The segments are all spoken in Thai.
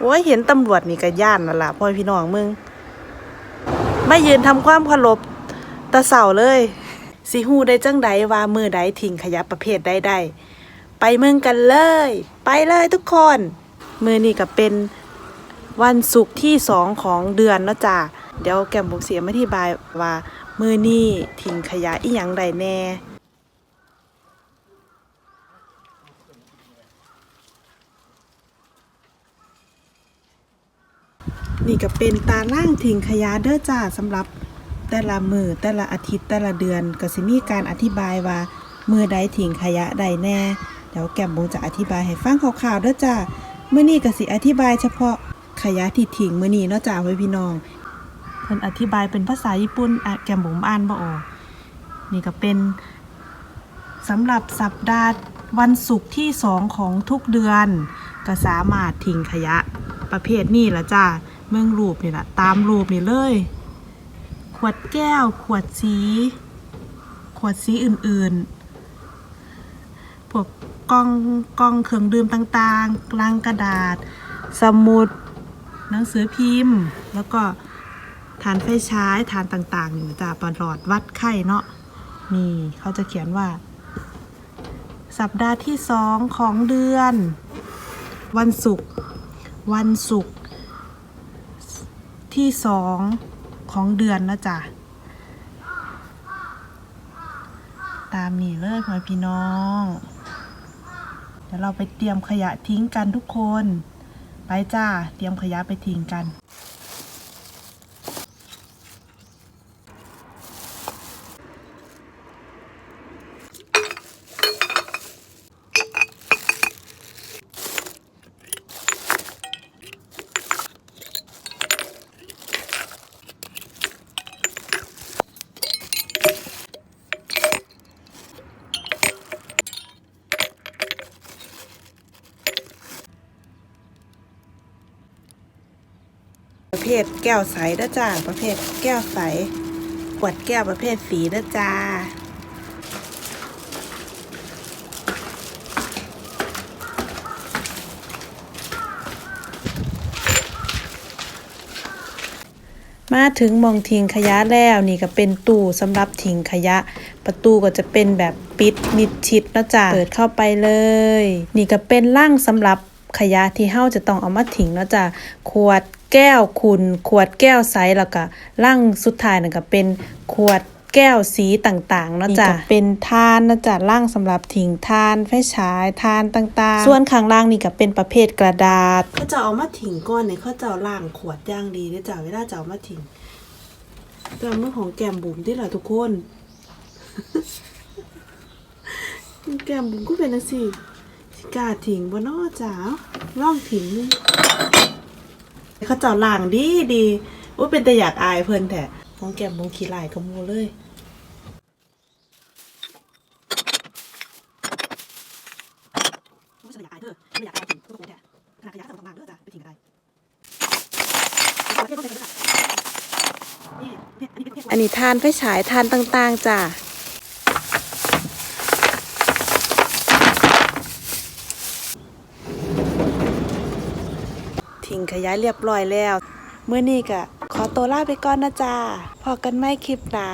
โอ้ยเห็นตำรวจนี่ก็ย่านนั่นล่ะพ่อพี่น้องมึง ไม่ยืนทำความเคารพตะเสาเลยสิฮู้ได้จังใดว่ามือใดทิ้งขยะประเภทใดได้ไปเมืองกันเลย ไปเลยทุกคน มือนี่ก็เป็นวันศุกร์ที่สองของเดือนนะจ้ะเดี๋ยวแก้มบุกเสียมาอธิบายว่ามือนี่ทิ้งขยะอีหยังใดแน่ นี่ก็เป็นตารางทิ้งขยะเด้อจ้าสำหรับแต่ละมือแต่ละอาทิตย์แต่ละเดือนก็สิมีการอธิบายว่ามือใดทิ้งขยะใดแน่ เดี๋ยวแก้มบุงจะอธิบายให้ฟังคร่าวๆเด้อจ้ามื้อนี้ก็สิอธิบายเฉพาะขยะที่ทิ้งมื้อนี้เนาะจ้าไว้พี่น้องเพิ่นอธิบายเป็นภาษาญี่ปุ่นแก้มบุงอ่านบ่ออกนี่ก็เป็นสำหรับสัปดาห์วันศุกร์ที่สองของทุกเดือน ก็สามารถทิ้งขยะประเภทนี้ละจ้า เมืองรูปนี่แหละตามรูปนี่เลย ขวดแก้ว ขวดสี ขวดสีอื่นๆ พวกกล่องกล่องเครื่องดื่มต่างๆลังกระดาษ สมุด หนังสือพิมพ์ แล้วก็ฐานไฟฉายฐานต่างๆนี่นะจ้าปลอดวัดไข้เนาะนี่เขาจะเขียนว่า สัปดาห์ที่สองของเดือน วันศุกร์วันศุกร์ ที่สองของเดือนนะจ๊ะ ตามนี่เลยพ่อพี่น้อง เดี๋ยวเราไปเตรียมขยะทิ้งกันทุกคน ไปจ้า เตรียมขยะไปทิ้งกัน เภทแก้วใสนะจ้าประเภทแก้วใสขวดแก้วประเภทสีนะจ้ามาถึงมองทิ้งขยะแล้วนี่ก็เป็นตู้สำหรับทิ้งขยะ ประตูก็จะเป็นแบบปิดมิดชิดนะจ้ะเปิดเข้าไปเลย นี่ก็เป็นร่างสำหรับ ขยะที่เฮาจะต้องเอามาทิ้งเนาะจ้ะขวดแก้วคุณขวดแก้วใสแล้วก็ร่างสุดท้ายนั่นก็เป็นขวดแก้วสีต่างๆเนาะจ้ะเป็นทานเนาะจ้ะร่างสำหรับทิ้งทานไฟฉายทานต่างๆ ส่วนข้างล่างนี่ก็เป็นประเภทกระดาษเขาจะเอามาทิ้งก้อนเนี่ยเขาจะเอาล่างขวดอย่างดีเด้อจ้ะเวลาจะเอามาทิ้งแต่มือของแก้มบุ๋มที่แหละทุกคนแก้มบุ๋มก็เป็นนะสิสิ กล้าถิงบนนอจ๋าล่องถิงนี่เขาเจ้าล่างดีดีว่าเป็นแต่อยากอายเพิ่นแท้ของแก้มบุ๋มขี้ลายขโมยเลยไม่อยากอายเธอไม่อยากอายถึงตัวโกงแท้ขนาดขยะสั่งต่างๆเด้อจ้ะไปทิ้งอะไรอันนี้ทานไฟฉายทานต่าง ๆจ้ะ ทิ้งขยะเรียบร้อยแล้วเมื่อนี้ก็ขอตัวลาไปก่อนนะจ้าพอกันไม่คลิปหน้า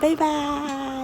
บ๊ายบาย